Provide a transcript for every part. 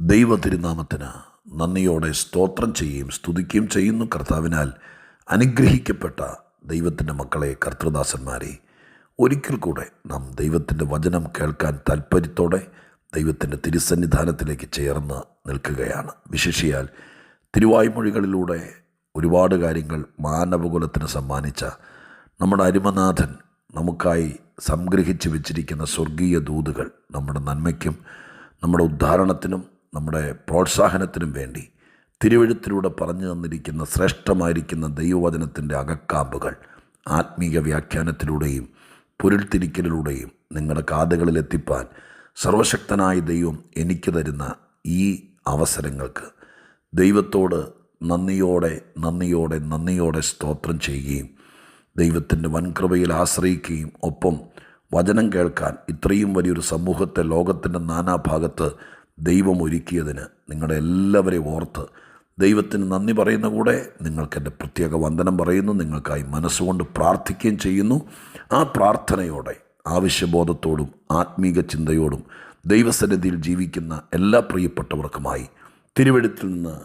ദൈവ തിരുനാമത്തിന് നന്ദിയോടെ സ്തോത്രം ചെയ്യുകയും സ്തുതിക്കുകയും ചെയ്യുന്നു. കർത്താവിനാൽ അനുഗ്രഹിക്കപ്പെട്ട ദൈവത്തിന്റെ മക്കളെ കർത്തൃദാസന്മാരെ ഒരിക്കൽ കൂടെ നാം ദൈവത്തിന്റെ വചനം കേൾക്കാൻ താല്പര്യത്തോടെ ദൈവത്തിന്റെ തിരുസന്നിധാനത്തിലേക്ക് ചേർന്ന് നിൽക്കുകയാണ്. വിശേഷിയാൽ തിരുവായ്മൊഴികളിലൂടെ ഒരുപാട് കാര്യങ്ങൾ മാനവകുലത്തിന് സമ്മാനിച്ച നമ്മുടെ അരുമനാഥൻ നമുക്കായി സംഗ്രഹിച്ച് വെച്ചിരിക്കുന്ന സ്വർഗീയ ദൂതുകൾ നമ്മുടെ നന്മയ്ക്കും നമ്മുടെ ഉദ്ധാരണത്തിനും നമ്മുടെ പ്രോത്സാഹനത്തിനും വേണ്ടി തിരുവഴുത്തിലൂടെ പറഞ്ഞു തന്നിരിക്കുന്ന ശ്രേഷ്ഠമായിരിക്കുന്ന ദൈവവചനത്തിന്റെ അകക്കാമ്പുകൾ ആത്മീയ വ്യാഖ്യാനത്തിലൂടെയും പുരുൾത്തിരിക്കലിലൂടെയും നിങ്ങളുടെ കാതുകളിൽ എത്തിപ്പാൻ സർവശക്തനായ ദൈവം എനിക്ക് തരുന്ന ഈ അവസരങ്ങൾക്ക് ദൈവത്തോട് നന്ദിയോടെ നന്ദിയോടെ നന്ദിയോടെ സ്തോത്രം ചെയ്യുകയും ദൈവത്തിന്റെ വൻകൃപയിൽ ആശ്രയിക്കുകയും ഒപ്പം വചനം കേൾക്കാൻ ഇത്രയും വലിയൊരു സമൂഹത്തെ ലോകത്തിന്റെ നാനാഭാഗത്ത് ദൈവം ഒരുക്കിയതിന് നിങ്ങളുടെ എല്ലാവരെയും ഓർത്ത് ദൈവത്തിന് നന്ദി പറയുന്ന കൂടെ നിങ്ങൾക്ക് എന്റെ പ്രത്യേക വന്ദനം പറയുന്നു നിങ്ങൾക്കായി മനസ്സുകൊണ്ട് പ്രാർത്ഥിക്കുകയും ചെയ്യുന്നു. ആ പ്രാർത്ഥനയോടെ ആവശ്യബോധത്തോടും ആത്മീക ചിന്തയോടും ദൈവസന്നിധിയിൽ ജീവിക്കുന്ന എല്ലാ പ്രിയപ്പെട്ടവർക്കുമായി തിരുവെടുത്തിൽ നിന്ന്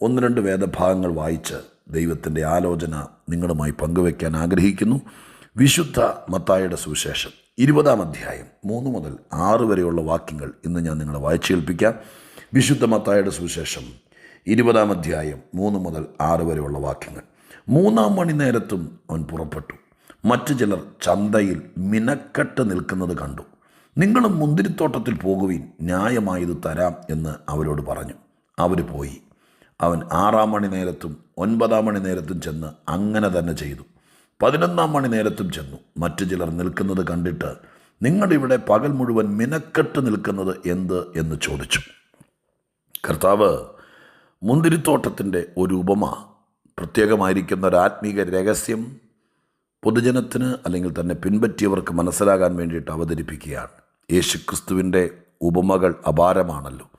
ഒന്ന് രണ്ട് വേദഭാഗങ്ങൾ വായിച്ച് ദൈവത്തിന്റെ ആലോചന നിങ്ങളുമായി പങ്കുവയ്ക്കാൻ ആഗ്രഹിക്കുന്നു. വിശുദ്ധ മത്തായുടെ സുവിശേഷം. ഇരുപതാം അധ്യായം മൂന്ന് മുതൽ ആറ് വരെയുള്ള വാക്യങ്ങൾ ഇന്ന് ഞാൻ നിങ്ങളെ വായിച്ചു കേൾപ്പിക്കാം വിശുദ്ധ മത്തായുടെ സുവിശേഷം ഇരുപതാം അധ്യായം മൂന്ന് മുതൽ ആറ് വരെയുള്ള വാക്യങ്ങൾ. മൂന്നാം മണി നേരത്തും അവൻ പുറപ്പെട്ടു. മറ്റു ചിലർ ചന്തയിൽ മിനക്കെട്ട് നിൽക്കുന്നത് കണ്ടു. നിങ്ങളും മുന്തിരിത്തോട്ടത്തിൽ പോകുവിൻ ന്യായമായത് തരാം എന്ന് അവരോട് പറഞ്ഞു. അവർ പോയി. അവൻ ആറാം മണി നേരത്തും ഒൻപതാം മണി നേരത്തും ചെന്ന് അങ്ങനെ തന്നെ ചെയ്തു. പതിനൊന്നാം മണി നേരത്തും ചെന്നു. മറ്റു ചിലർ നിൽക്കുന്നത് കണ്ടിട്ട് നിങ്ങളിവിടെ പകൽ മുഴുവൻ മിനക്കെട്ട് നിൽക്കുന്നത് എന്ത്? എന്ന് ചോദിച്ചു. കർത്താവ് മുന്തിരിത്തോട്ടത്തിന്റെ ഒരു ഉപമ പ്രത്യേകമായിരിക്കുന്ന ഒരു ആത്മീക രഹസ്യം പൊതുജനത്തിന് അല്ലെങ്കിൽ തന്നെ പിൻപറ്റിയവർക്ക് മനസ്സിലാകാൻ വേണ്ടിയിട്ട് അവതരിപ്പിക്കുകയാണ്. യേശുക്രിസ്തുവിന്റെ ഉപമകൾ അപാരമാണല്ലോ.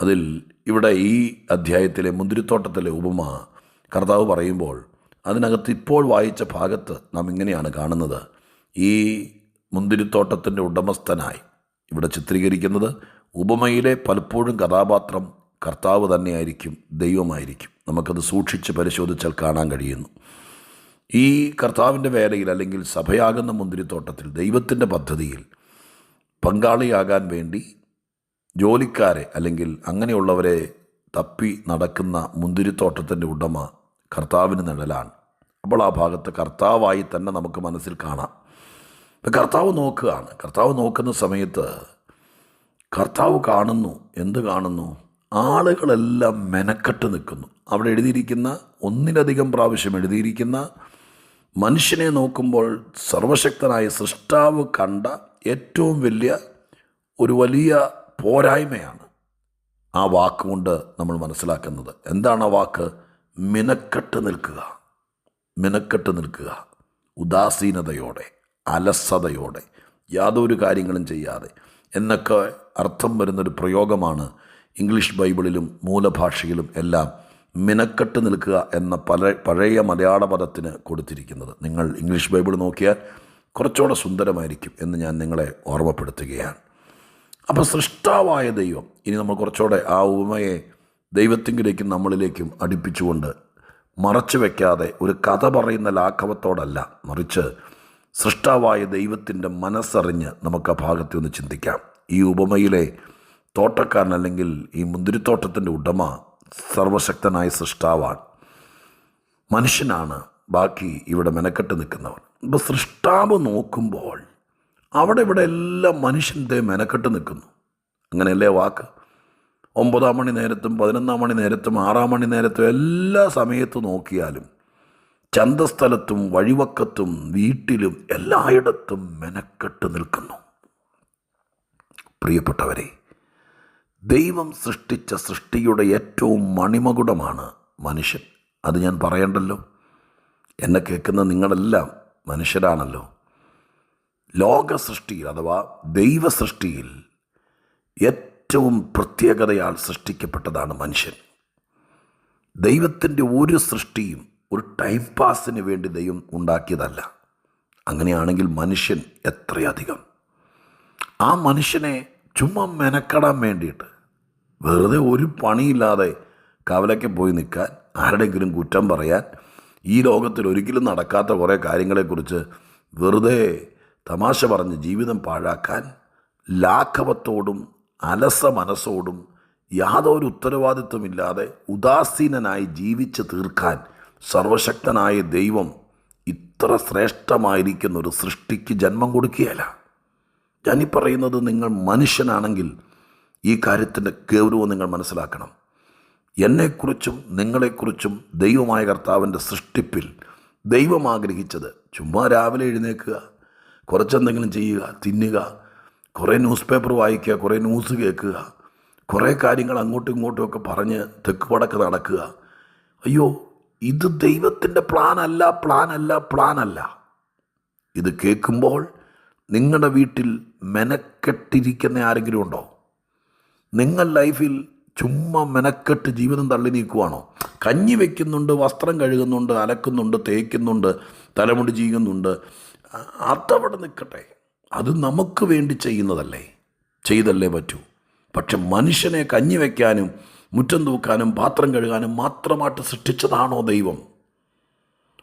അതിൽ ഇവിടെ ഈ അധ്യായത്തിലെ മുന്തിരിത്തോട്ടത്തിലെ ഉപമ കർത്താവ് പറയുമ്പോൾ അതിനകത്ത് ഇപ്പോൾ വായിച്ച ഭാഗത്ത് നാം ഇങ്ങനെയാണ് കാണുന്നത്. ഈ മുന്തിരിത്തോട്ടത്തിന്റെ ഉടമസ്ഥനായി ഇവിടെ ചിത്രീകരിക്കുന്നത് ഉപമയിലെ പലപ്പോഴും കഥാപാത്രം കർത്താവ് തന്നെയായിരിക്കും ദൈവമായിരിക്കും. നമുക്കത് സൂക്ഷിച്ച് പരിശോധിച്ചാൽ കാണാൻ കഴിയുന്നു. ഈ കർത്താവിന്റെ വേലയിൽ അല്ലെങ്കിൽ സഭയാകുന്ന മുന്തിരിത്തോട്ടത്തിൽ ദൈവത്തിന്റെ പദ്ധതിയിൽ പങ്കാളിയാകാൻ വേണ്ടി ജോലിക്കാരെ അല്ലെങ്കിൽ അങ്ങനെയുള്ളവരെ തപ്പി നടക്കുന്ന മുന്തിരിത്തോട്ടത്തിന്റെ ഉടമ കർത്താവിന് നിഴലാണ്. അപ്പോൾ ആ ഭാഗത്ത് കർത്താവായി തന്നെ നമുക്ക് മനസ്സിൽ കാണാം. ഇപ്പം കർത്താവ് നോക്കുകയാണ്. കർത്താവ് നോക്കുന്ന സമയത്ത് കർത്താവ് കാണുന്നു. എന്ത് കാണുന്നു? ആളുകളെല്ലാം മെനക്കെട്ട് നിൽക്കുന്നു. അവിടെ എഴുതിയിരിക്കുന്ന ഒന്നിലധികം പ്രാവശ്യം എഴുതിയിരിക്കുന്ന മനുഷ്യനെ നോക്കുമ്പോൾ സർവശക്തനായ സൃഷ്ടാവ് കണ്ട ഏറ്റവും വലിയ ഒരു വലിയ പോരായ്മയാണ് ആ വാക്കുകൊണ്ട് നമ്മൾ മനസ്സിലാക്കുന്നത്. എന്താണ് ആ വാക്ക്? മിനക്കെട്ട് നിൽക്കുക. മിനക്കെട്ട് നിൽക്കുക. ഉദാസീനതയോടെ അലസതയോടെ യാതൊരു കാര്യങ്ങളും ചെയ്യാതെ എന്നൊക്കെ അർത്ഥം വരുന്നൊരു പ്രയോഗമാണ് ഇംഗ്ലീഷ് ബൈബിളിലും മൂലഭാഷയിലും എല്ലാം മിനക്കെട്ട് നിൽക്കുക എന്ന പല പഴയ മലയാള പദത്തിന് കൊടുത്തിരിക്കുന്നത്. നിങ്ങൾ ഇംഗ്ലീഷ് ബൈബിൾ നോക്കിയാൽ കുറച്ചുകൂടെ സുന്ദരമായിരിക്കും എന്ന് ഞാൻ നിങ്ങളെ ഓർമ്മപ്പെടുത്തുകയാണ്. അപ്പോൾ സൃഷ്ടാവായ ദൈവം ഇനി നമ്മൾ കുറച്ചുകൂടെ ആ ഉപമയെ ദൈവത്തിങ്കിലേക്കും നമ്മളിലേക്കും അടുപ്പിച്ചുകൊണ്ട് മറച്ചു വയ്ക്കാതെ ഒരു കഥ പറയുന്ന ലാഘവത്തോടല്ല മറിച്ച് സൃഷ്ടാവായ ദൈവത്തിന്റെ മനസ്സറിഞ്ഞ് നമുക്ക് ആ ഭാഗത്തെ ഒന്ന് ചിന്തിക്കാം. ഈ ഉപമയിലെ തോട്ടക്കാരൻ അല്ലെങ്കിൽ ഈ മുന്തിരിത്തോട്ടത്തിന്റെ ഉടമ സർവശക്തനായ സൃഷ്ടാവാണ് മനുഷ്യനാണ് ബാക്കി ഇവിടെ മെനക്കെട്ട് നിൽക്കുന്നവർ ഇപ്പോൾ സൃഷ്ടാവ് നോക്കുമ്പോൾ അവിടെ ഇവിടെ എല്ലാം മനുഷ്യന്റെ മെനക്കെട്ട് നിൽക്കുന്നു. അങ്ങനെയല്ലേ വാക്ക്? ഒമ്പതാം മണി നേരത്തും പതിനൊന്നാം മണി നേരത്തും ആറാം മണി നേരത്തും എല്ലാ സമയത്തും നോക്കിയാലും ചന്തസ്ഥലത്തും വഴിവക്കത്തും വീട്ടിലും എല്ലായിടത്തും മെനക്കെട്ട് നിൽക്കുന്നു. പ്രിയപ്പെട്ടവരെ ദൈവം സൃഷ്ടിച്ച സൃഷ്ടിയുടെ ഏറ്റവും മണിമകുടമാണ് മനുഷ്യൻ. അത് ഞാൻ പറയണ്ടല്ലോ? എന്നെ കേൾക്കുന്ന നിങ്ങളെല്ലാം മനുഷ്യരാണല്ലോ. ലോക സൃഷ്ടിയിൽ അഥവാ ദൈവ സൃഷ്ടിയിൽ ഏറ്റവും പ്രത്യേകതയാൽ സൃഷ്ടിക്കപ്പെട്ടതാണ് മനുഷ്യൻ. ദൈവത്തിന്റെ ഒരു സൃഷ്ടിയും ഒരു ടൈം പാസിന് വേണ്ടി ദൈവം ഉണ്ടാക്കിയതല്ല. അങ്ങനെയാണെങ്കിൽ മനുഷ്യൻ എത്രയധികം? ആ മനുഷ്യനെ ചുമ്മാ മെനക്കെടാൻ വേണ്ടിയിട്ട് വെറുതെ ഒരു പണിയില്ലാതെ കവലയ്ക്ക് പോയി നിൽക്കാൻ ആരുടെങ്കിലും കുറ്റം പറയാൻ ഈ ലോകത്തിൽ ഒരിക്കലും നടക്കാത്ത കുറേ കാര്യങ്ങളെക്കുറിച്ച് വെറുതെ തമാശ പറഞ്ഞ് ജീവിതം പാഴാക്കാൻ ലാഘവത്തോടും അലസ മനസ്സോടും യാതൊരു ഉത്തരവാദിത്വമില്ലാതെ ഉദാസീനനായി ജീവിച്ചു തീർക്കാൻ സർവശക്തനായ ദൈവം ഇത്ര ശ്രേഷ്ഠമായിരിക്കുന്ന ഒരു സൃഷ്ടിക്ക് ജന്മം കൊടുക്കുകയല്ല. ഞാനീ പറയുന്നത് നിങ്ങൾ മനുഷ്യനാണെങ്കിൽ ഈ കാര്യത്തിന്റെ ഗൗരവം നിങ്ങൾ മനസ്സിലാക്കണം. എന്നെക്കുറിച്ചും നിങ്ങളെക്കുറിച്ചും ദൈവമായ കർത്താവിന്റെ സൃഷ്ടിപ്പിൽ ദൈവം ആഗ്രഹിച്ചത് ചുമ്മാ രാവിലെ എഴുന്നേൽക്കുക കുറച്ചെന്തെങ്കിലും ചെയ്യുക തിന്നുക കുറേ ന്യൂസ് പേപ്പർ വായിക്കുക കുറേ ന്യൂസ് കേൾക്കുക കുറേ കാര്യങ്ങൾ അങ്ങോട്ടും ഇങ്ങോട്ടും ഒക്കെ പറഞ്ഞ് തെക്ക് വടക്ക് നടക്കുക. അയ്യോ ഇത് ദൈവത്തിന്റെ അല്ല പ്ലാൻ അല്ല ഇത് കേൾക്കുമ്പോൾ നിങ്ങളുടെ വീട്ടിൽ മെനക്കെട്ടിരിക്കുന്ന ആരെങ്കിലും ഉണ്ടോ? നിങ്ങൾ ലൈഫിൽ ചുമ്മാ മെനക്കെട്ട് ജീവിതം തള്ളി നീക്കുവാണോ? കഞ്ഞി വെക്കുന്നുണ്ട് വസ്ത്രം കഴുകുന്നുണ്ട് അലക്കുന്നുണ്ട് തേക്കുന്നുണ്ട് തലമുടി ചെയ്യുന്നുണ്ട് അതവിടെ നിൽക്കട്ടെ. അത് നമുക്ക് വേണ്ടി ചെയ്യുന്നതല്ലേ? ചെയ്തല്ലേ പറ്റൂ. പക്ഷെ മനുഷ്യനെ കഞ്ഞി വയ്ക്കാനും മുറ്റം തൂക്കാനും പാത്രം കഴുകാനും മാത്രമായിട്ട് സൃഷ്ടിച്ചതാണോ ദൈവം?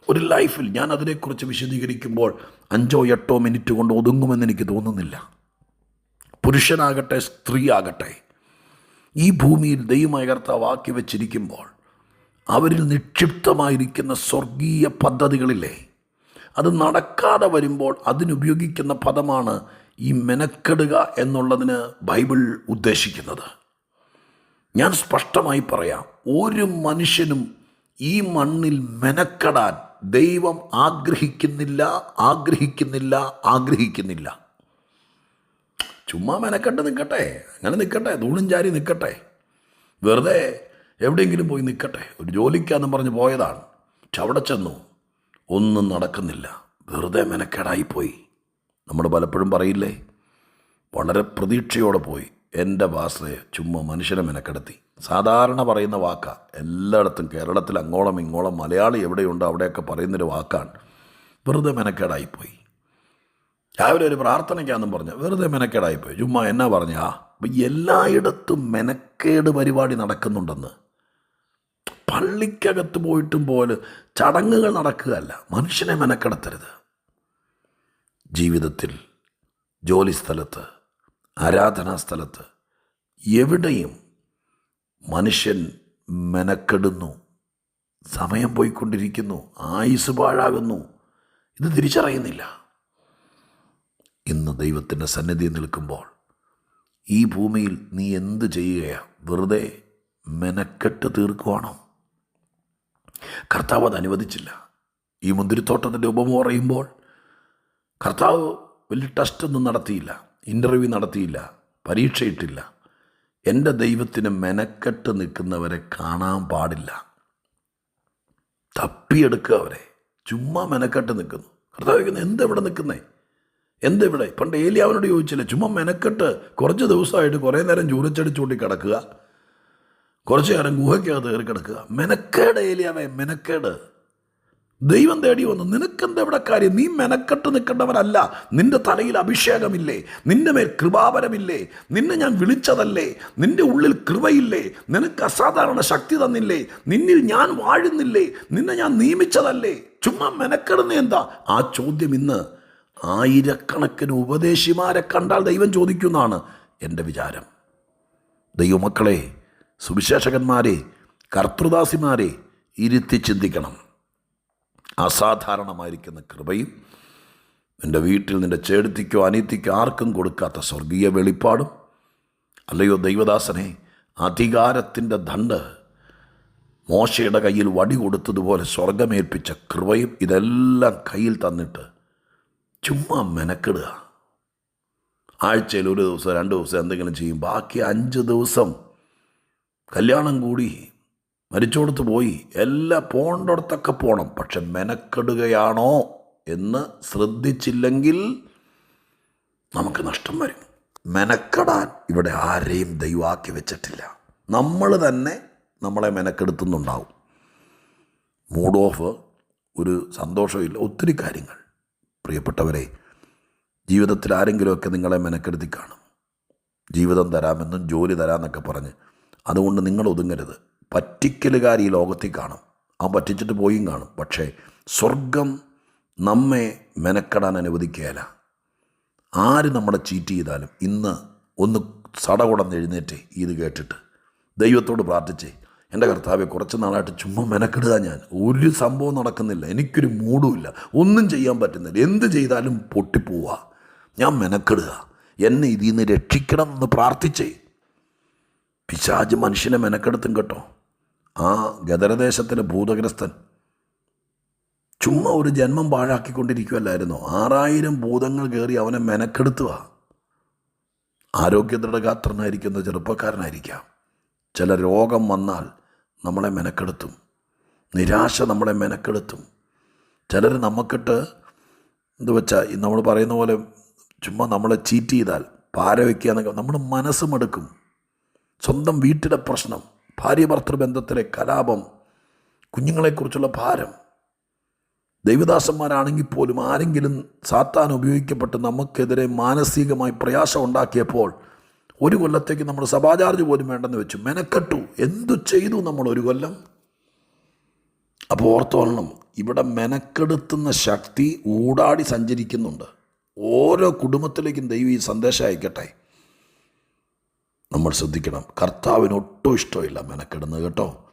ഒരു ലൈഫിൽ ഞാൻ അതിനെക്കുറിച്ച് വിശദീകരിക്കുമ്പോൾ അഞ്ചോ എട്ടോ മിനിറ്റ് കൊണ്ട് ഒതുങ്ങുമെന്ന് എനിക്ക് തോന്നുന്നില്ല. പുരുഷനാകട്ടെ സ്ത്രീ ആകട്ടെ ഈ ഭൂമിയിൽ ദൈവമായ കർത്താവ് ആക്കി വെച്ചിരിക്കുമ്പോൾ അവരിൽ നിക്ഷിപ്തമായിരിക്കുന്ന സ്വർഗീയ പദ്ധതികളില്ലേ? അത് നടക്കാതെ വരുമ്പോൾ അതിനുപയോഗിക്കുന്ന പദമാണ് ഈ മെനക്കെടുക എന്നുള്ളതിന് ബൈബിൾ ഉദ്ദേശിക്കുന്നത്. ഞാൻ സ്പഷ്ടമായി പറയാം ഒരു മനുഷ്യനും ഈ മണ്ണിൽ മെനക്കെടാൻ ദൈവം ആഗ്രഹിക്കുന്നില്ല ആഗ്രഹിക്കുന്നില്ല ആഗ്രഹിക്കുന്നില്ല. ചുമ്മാ മെനക്കെട്ട് നിൽക്കട്ടെ അങ്ങനെ നിൽക്കട്ടെ തൂണും ചാരി നിൽക്കട്ടെ. വെറുതെ എവിടെയെങ്കിലും പോയി നിൽക്കട്ടെ. ഒരു ജോലിക്കാന്നും പറഞ്ഞ് പോയതാണ്. പക്ഷെ അവിടെ ചെന്നു. ഒന്നും നടക്കുന്നില്ല. വെറുതെ മെനക്കേടായിപ്പോയി നമ്മൾ പലപ്പോഴും പറയില്ലേ വളരെ പ്രതീക്ഷയോടെ പോയി. എന്റെ വാസയെ ചുമ്മാ മനുഷ്യനെ മെനക്കെടുത്തി. സാധാരണ പറയുന്ന വാക്ക. എല്ലായിടത്തും കേരളത്തിൽ അങ്ങോളം ഇങ്ങോളം മലയാളി എവിടെയുണ്ടോ അവിടെയൊക്കെ പറയുന്നൊരു വാക്കാണ്. വെറുതെ മെനക്കേടായിപ്പോയി രാവിലെ ഒരു പ്രാർത്ഥനയ്ക്കാന്നും പറഞ്ഞു വെറുതെ മെനക്കേടായിപ്പോയി ചുമ്മാ എന്നാ പറഞ്ഞാ? അപ്പം എല്ലായിടത്തും മെനക്കേട് പരിപാടി നടക്കുന്നുണ്ടെന്ന്. പള്ളിക്കകത്ത് പോയിട്ടും പോലെ ചടങ്ങുകൾ നടക്കുകയല്ല. മനുഷ്യനെ മെനക്കെടുത്തരുത്. ജീവിതത്തിൽ ജോലി സ്ഥലത്ത് ആരാധനാ സ്ഥലത്ത് എവിടെയും മനുഷ്യൻ മെനക്കെടുന്നു. സമയം പോയിക്കൊണ്ടിരിക്കുന്നു. ആയുസ് പാഴാകുന്നു. ഇത് തിരിച്ചറിയുന്നില്ല. ഇന്ന് ദൈവത്തിന്റെ സന്നിധി നിൽക്കുമ്പോൾ ഈ ഭൂമിയിൽ നീ എന്ത് ചെയ്യുകയാണ് വെറുതെ മെനക്കെട്ട് തീർക്കുവാണോ? കർത്താവ് അത് അനുവദിച്ചില്ല. ഈ മുന്തിരിത്തോട്ടത്തിന്റെ ഉപമ പറയുമ്പോൾ കർത്താവ് വലിയ ടെസ്റ്റൊന്നും നടത്തിയില്ല ഇന്റർവ്യൂ നടത്തിയില്ല പരീക്ഷയിട്ടില്ല എന്റെ ദൈവത്തിന് മെനക്കെട്ട് നിൽക്കുന്നവരെ കാണാൻ പാടില്ല. തപ്പിയെടുക്കുക അവരെ. ചുമ്മാ മെനക്കെട്ട് നിൽക്കുന്നു. കർത്താവ് ചോദിക്കുന്നു എന്തെവിടെ നിൽക്കുന്നേ? എന്തെവിടെ? പണ്ട് ഏലി അവനോട് ചോദിച്ചില്ല ചുമ്മാ മെനക്കെട്ട് കുറച്ച് ദിവസമായിട്ട് കുറേ നേരം ചൂരച്ചടിച്ചൂട്ടി കിടക്കുക കുറച്ച് നേരം ഗുഹയ്ക്കകത്ത് കയറി കിടക്കുക. മെനക്കേട് ഏലിയാവേ മെനക്കേട്. ദൈവം തേടി വന്നു. നിനക്കെന്താ ഇവിടെ കാര്യം? നീ മെനക്കെട്ട് നിൽക്കേണ്ടവനല്ല. നിന്റെ തലയിൽ അഭിഷേകമില്ലേ? നിന്റെ മേൽ കൃപാപരമില്ലേ നിന്നെ ഞാൻ വിളിച്ചതല്ലേ? നിന്റെ ഉള്ളിൽ കൃപയില്ലേ? നിനക്ക് അസാധാരണ ശക്തി തന്നില്ലേ? നിന്നിൽ ഞാൻ വാഴുന്നില്ലേ? നിന്നെ ഞാൻ നിയമിച്ചതല്ലേ? ചുമ്മാ മെനക്കെടുന്ന എന്താ? ആ ചോദ്യം ഇന്ന് ആയിരക്കണക്കിന് ഉപദേശിമാരെ കണ്ടാൽ ദൈവം ചോദിക്കുന്നതാണ് എന്റെ വിചാരം. ദൈവമക്കളെ സുവിശേഷകന്മാരെ കർത്തൃദാസിമാരെ ഇരുത്തി ചിന്തിക്കണം. അസാധാരണമായിരിക്കുന്ന കൃപയും നിന്റെ വീട്ടിൽ നിന്റെ ചേടുത്തിക്കോ അനീത്തിക്കോ ആർക്കും കൊടുക്കാത്ത സ്വർഗീയ വെളിപ്പാടും. അല്ലയോ ദൈവദാസനെ അധികാരത്തിന്റെ ദണ്ട് മോശയുടെ കയ്യിൽ വടി കൊടുത്തതുപോലെ സ്വർഗമേൽപ്പിച്ച കൃപയും ഇതെല്ലാം കയ്യിൽ തന്നിട്ട് ചുമ്മാ മെനക്കെടുക. ആഴ്ചയിൽ ഒരു ദിവസം രണ്ട് ദിവസം എന്തെങ്കിലും ചെയ്യും. ബാക്കി അഞ്ച് ദിവസം കല്യാണം കൂടി മരിച്ചോടത്ത് പോയി. എല്ലാ പോണ്ടിടത്തൊക്കെ പോകണം പക്ഷെ മെനക്കെടുകയാണോ എന്ന് ശ്രദ്ധിച്ചില്ലെങ്കിൽ നമുക്ക് നഷ്ടം വരും. മെനക്കെടാൻ ഇവിടെ ആരെയും ദൈവാക്കി വെച്ചിട്ടില്ല. നമ്മൾ തന്നെ നമ്മളെ മെനക്കെടുത്തുന്നുണ്ടാവും. മൂഡ് ഓഫ് ഒരു സന്തോഷമില്ല. ഒത്തിരി കാര്യങ്ങൾ. പ്രിയപ്പെട്ടവരെ ജീവിതത്തിൽ ആരെങ്കിലുമൊക്കെ നിങ്ങളെ മെനക്കെടുത്തി കാണും. ജീവിതം തരാമെന്നും ജോലി തരാമെന്നൊക്കെ പറഞ്ഞ് അതുകൊണ്ട് നിങ്ങൾ ഒതുങ്ങരുത്. പറ്റിക്കലുകാർ ഈ ലോകത്തിൽ കാണും. ആ പറ്റിച്ചിട്ട് പോയും കാണും. പക്ഷേ സ്വർഗം നമ്മെ മെനക്കെടാൻ അനുവദിക്കുകയില്ല. ആര് നമ്മളെ ചീറ്റ് ചെയ്താലും ഇന്ന് ഒന്ന് സടകുടന്ന് എഴുന്നേറ്റ് ഇത് കേട്ടിട്ട് ദൈവത്തോട് പ്രാർത്ഥിച്ചേ എന്റെ കർത്താവെ കുറച്ച് നാളായിട്ട് ചുമ്മാ മെനക്കെടുക ഞാൻ. ഒരു സംഭവം നടക്കുന്നില്ല. എനിക്കൊരു മൂടുമില്ല ഒന്നും ചെയ്യാൻ പറ്റുന്നില്ല. എന്ത് ചെയ്താലും പൊട്ടിപ്പോവുക ഞാൻ മെനക്കെടുക. എന്നെ ഇതിൽ നിന്ന് രക്ഷിക്കണം എന്ന് പ്രാർത്ഥിച്ചേ. പിശാജ് മനുഷ്യനെ മെനക്കെടുത്തും കേട്ടോ. ആ ഗദരദേശത്തിലെ ഭൂതഗ്രസ്തൻ ചുമ്മാ ഒരു ജന്മം പാഴാക്കിക്കൊണ്ടിരിക്കുമല്ലായിരുന്നോ ആറായിരം ഭൂതങ്ങൾ കയറി അവനെ മെനക്കെടുത്തുക ആരോഗ്യദൃഢഗാത്രനായിരിക്കുന്ന ചെറുപ്പക്കാരനായിരിക്കാം. ചില രോഗം വന്നാൽ നമ്മളെ മെനക്കെടുത്തും. നിരാശ നമ്മളെ മെനക്കെടുത്തും. ചിലർ നമുക്കിട്ട് എന്ത് വെച്ചാൽ നമ്മൾ പറയുന്ന പോലെ ചുമ്മാ നമ്മളെ ചീറ്റ് ചെയ്താൽ പാര വയ്ക്കുക എന്നൊക്കെ നമ്മുടെ മനസ്സ് മടുക്കും സ്വന്തം വീട്ടിലെ പ്രശ്നം ഭാര്യ ഭർത്തൃ ബന്ധത്തിലെ കലാപം കുഞ്ഞുങ്ങളെക്കുറിച്ചുള്ള ഭാരം. ദൈവദാസന്മാരാണെങ്കിൽ പോലും ആരെങ്കിലും സാത്താൻ ഉപയോഗിക്കപ്പെട്ട് നമുക്കെതിരെ മാനസികമായി പ്രയാസം ഉണ്ടാക്കിയപ്പോൾ ഒരു കൊല്ലത്തേക്ക് നമ്മൾ സഭാചാർജ് പോലും വേണ്ടെന്ന് വെച്ചു. മെനക്കെട്ടു. എന്തു ചെയ്തു നമ്മൾ ഒരു കൊല്ലം? അപ്പോൾ ഓർത്തോളണം ഇവിടെ മെനക്കെടുത്തുന്ന ശക്തി ഊടാടി സഞ്ചരിക്കുന്നുണ്ട്. ഓരോ കുടുംബത്തിലേക്കും ദൈവം ഈ സന്ദേശം അയക്കട്ടെ. നമ്മൾ ശ്രദ്ധിക്കണം. കർത്താവിന് ഒട്ടും ഇഷ്ടമില്ല മെനക്കെടുന്നത് കേട്ടോ.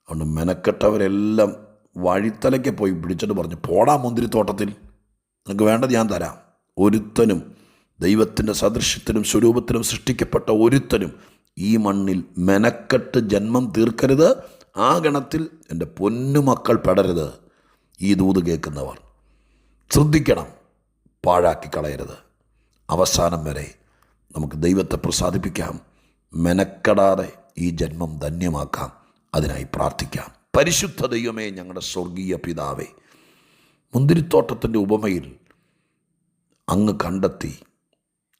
അതുകൊണ്ട് മെനക്കെട്ടവരെല്ലാം വഴിത്തലയ്ക്ക് പോയി പിടിച്ചിട്ട് പറഞ്ഞു പോടാ മുന്തിരിത്തോട്ടത്തിൽ നിനക്ക് വേണ്ടത് ഞാൻ തരാം. ഒരുത്തനും ദൈവത്തിന്റെ സദൃശ്യത്തിനും സ്വരൂപത്തിനും സൃഷ്ടിക്കപ്പെട്ട ഒരുത്തനും ഈ മണ്ണിൽ മെനക്കെട്ട് ജന്മം തീർക്കരുത് ആ ഗണത്തിൽ എന്റെ പൊന്നുമക്കൾ പെടരുത്. ഈ ദൂത് കേൾക്കുന്നവർ ശ്രദ്ധിക്കണം പാഴാക്കി കളയരുത് അവസാനം വരെ നമുക്ക് ദൈവത്തെ പ്രസാദിപ്പിക്കാം. മെനക്കെടാതെ ഈ ജന്മം ധന്യമാക്കാം. അതിനായി പ്രാർത്ഥിക്കാം. പരിശുദ്ധ ദൈവമേ ഞങ്ങളുടെ സ്വർഗീയ പിതാവേ മുന്തിരിത്തോട്ടത്തിന്റെ ഉപമയിൽ അങ്ങ് കണ്ടെത്തി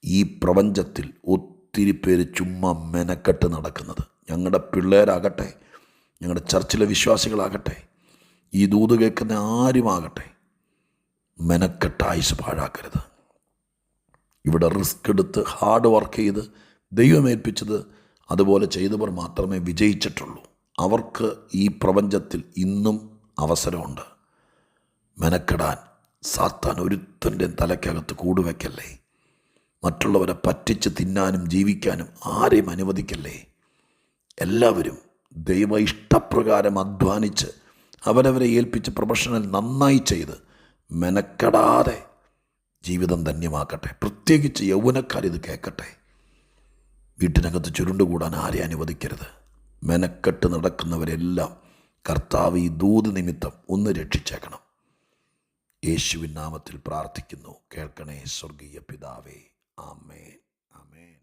ഈ പ്രപഞ്ചത്തിൽ ഒത്തിരി പേര് ചുമ്മാ മെനക്കെട്ട് നടക്കുന്നത്. ഞങ്ങളുടെ പിള്ളേരാകട്ടെ ഞങ്ങളുടെ ചർച്ചിലെ വിശ്വാസികളാകട്ടെ ഈ ദൂത് കേൾക്കുന്ന ആരുമാകട്ടെ മെനക്കെട്ട് ആയുസ് പാഴാക്കരുത്. ഇവിടെ റിസ്ക് എടുത്ത് ഹാർഡ് വർക്ക് ചെയ്ത് ദൈവമേൽപ്പിച്ചത് അതുപോലെ ചെയ്തവർ മാത്രമേ വിജയിച്ചിട്ടുള്ളൂ. അവർക്ക് ഈ പ്രപഞ്ചത്തിൽ ഇന്നും അവസരമുണ്ട്. മെനക്കെടാൻ സാത്താൻ ഒരുത്തന്റെ തലയ്ക്കകത്ത് കൂടുവെക്കല്ലേ? മറ്റുള്ളവരെ പറ്റിച്ച് തിന്നാനും ജീവിക്കാനും ആരെയും അനുവദിക്കല്ലേ? എല്ലാവരും ദൈവ ഇഷ്ടപ്രകാരം അധ്വാനിച്ച് അവരവരെ ഏൽപ്പിച്ച് പ്രൊഫഷണൽ നന്നായി ചെയ്ത് മെനക്കെടാതെ ജീവിതം ധന്യമാക്കട്ടെ. പ്രത്യേകിച്ച് യൗവനക്കാർ ഇത് കേൾക്കട്ടെ. വീട്ടിനകത്ത് ചുരുണ്ടുകൂടാൻ ആരെ അനുവദിക്കരുത്. മെനക്കെട്ട് നടക്കുന്നവരെല്ലാം കർത്താവ് ഈ ദൂത് നിമിത്തം ഒന്ന് രക്ഷിച്ചേക്കണം. യേശുവിൻ നാമത്തിൽ പ്രാർത്ഥിക്കുന്നു. കേൾക്കണേ സ്വർഗീയ പിതാവേ. ആമേ ആമേൻ.